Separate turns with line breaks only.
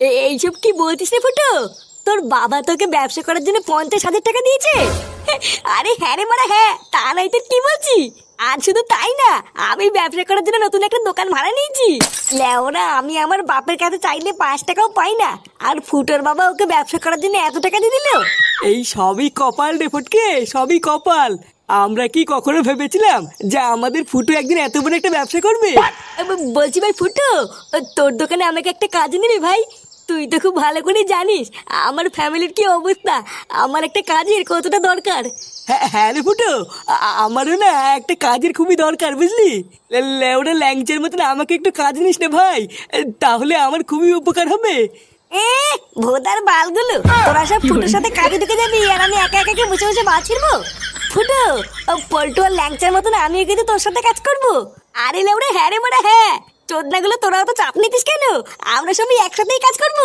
এইসব কি বলছিস রে ফুটো? তোর বাবা তোকে ব্যবসা করার জন্য পঞ্চাশ হাজার টাকা দিয়েছে? আরে হ্যাঁ রে মারা হ্যাঁ তা নাই তো কি বলছি? আর শুধু তাই না আমি ব্যবসা করার জন্য নতুন একটা দোকান ভাড়া নিয়েছি। লেওরা আমি আমার বাপের কাছে চাইলে পাঁচ টাকাও পাই না। আর ফুটোর বাবা ওকে ব্যবসা করার জন্য এত টাকা দিয়ে দিল?
এই সবই কপাল রে ফটকে সবই কপাল। আমরা কি কখনো ভেবেছিলাম যে আমাদের ফুটু একদিন এত বড় একটা ব্যবসা করবে?
বলছি ভাই ফুটো তোর দোকানে আমাকে একটা কাজ নিবি ভাই? তুই তো খুব ভালো করে জানিস আমার ফ্যামিলির কি অবস্থা? আমার একটা কাজের কতটা দরকার?
হ্যাঁ হ্যাঁ রে ফুটো আমারও না একটা কাজের খুবই দরকার বুঝলি? লেওড়া ল্যাংচের মতন আমাকে একটু কাজ নিস না ভাই তাহলে আমার খুবই উপকার হবে।
এ ভোদার বালগুলো তোরা সব ফুটোর সাথে কাজে ঢুকে যাবি আর আমি একা একা বসে বসে মাছ ছিড়বো ফুটো পল্টু আর ল্যাংচার মতন আমিও কিন্তু তোর সাথে কাজ করব। আরে লেউড়ে হ্যাঁ রে মোড়া হ্যাঁ। চোদনাগুলো তোরাও তো চাপ নিতিস কেন? আমরা সবাই একসাথেই কাজ করব।